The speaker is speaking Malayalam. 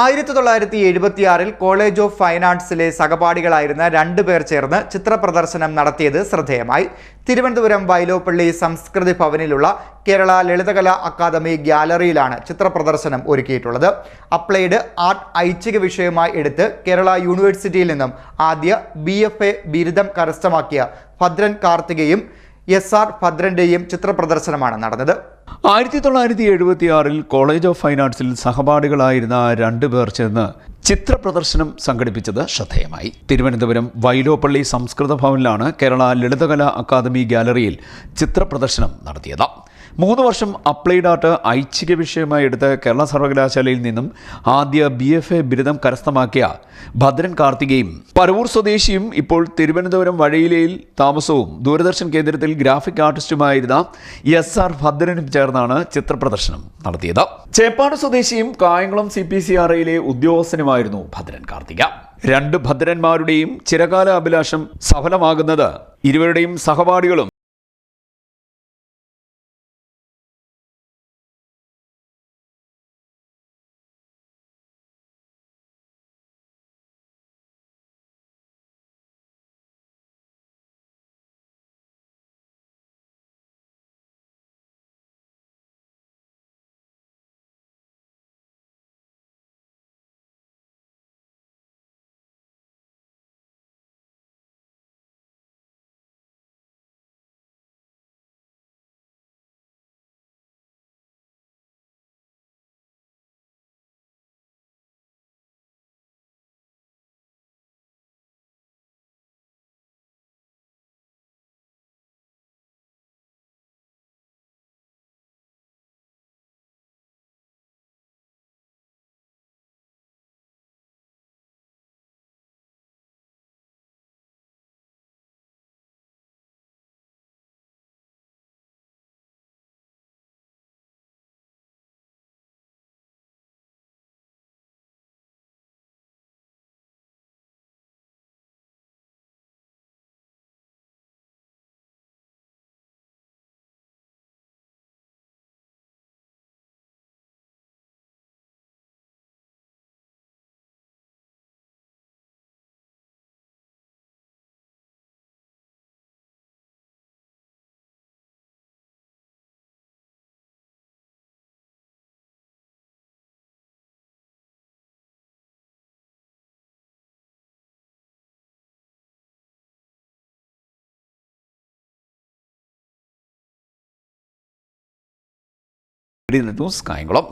ആയിരത്തി തൊള്ളായിരത്തി എഴുപത്തിയാറിൽ കോളേജ് ഓഫ് ഫൈൻ ആർട്സിലെ സഹപാഠികളായിരുന്ന രണ്ടു പേർ ചേർന്ന് ചിത്രപ്രദർശനം നടത്തിയത് ശ്രദ്ധേയമായി. തിരുവനന്തപുരം വൈലോപ്പള്ളി സംസ്കൃതി ഭവനിലുള്ള കേരള ലളിതകലാ അക്കാദമി ഗ്യാലറിയിലാണ് ചിത്രപ്രദർശനം ഒരുക്കിയിട്ടുള്ളത്. അപ്ലൈഡ് ആർട്ട് ഐച്ഛിക വിഷയമായി എടുത്ത് കേരള യൂണിവേഴ്സിറ്റിയിൽ നിന്നും ആദ്യ ബി ബിരുദം കരസ്ഥമാക്കിയ ഭദ്രൻ കാർത്തികയും എസ് ആർ ഭദ്രന്റെയും ചിത്രപ്രദർശനമാണ് നടന്നത്. ആയിരത്തി തൊള്ളായിരത്തി എഴുപത്തിയാറിൽ കോളേജ് ഓഫ് ഫൈൻ ആർട്സിൽ സഹപാഠികളായിരുന്ന രണ്ടു പേർ ചേർന്ന് ചിത്ര പ്രദർശനം സംഘടിപ്പിച്ചത് ശ്രദ്ധേയമായി. തിരുവനന്തപുരം വൈലോപ്പള്ളി സംസ്കൃത ഭവനിലാണ് കേരള ലളിതകലാ അക്കാദമി ഗാലറിയിൽ ചിത്ര പ്രദർശനം നടത്തിയത്. മൂന്ന് വർഷം അപ്ലൈഡ് ആർട്ട് ഐച്ഛിക വിഷയമായി എടുത്ത് കേരള സർവകലാശാലയിൽ നിന്നും ആദ്യ ബി എഫ് എ ബിരുദം കരസ്ഥമാക്കിയ ഭദ്രൻ കാർത്തികയും പരവൂർ സ്വദേശിയും ഇപ്പോൾ തിരുവനന്തപുരം വഴിയിലയിൽ താമസവും ദൂരദർശൻ കേന്ദ്രത്തിൽ ഗ്രാഫിക് ആർട്ടിസ്റ്റുമായിരുന്ന എസ് ആർ ഭദ്രനും ചേർന്നാണ് ചിത്രപ്രദർശനം നടത്തിയത്. ചേപ്പാട് സ്വദേശിയും Kayamkulam C P C R ഐയിലെ ഉദ്യോഗസ്ഥനുമായിരുന്നു ഭദ്രൻ കാർത്തിക. രണ്ട് ഭദ്രന്മാരുടെയും ചിരകാല അഭിലാഷം സഫലമാകുന്നത് ഇരുവരുടെയും സഹപാഠികളും ന്യൂസ് കായംകുളം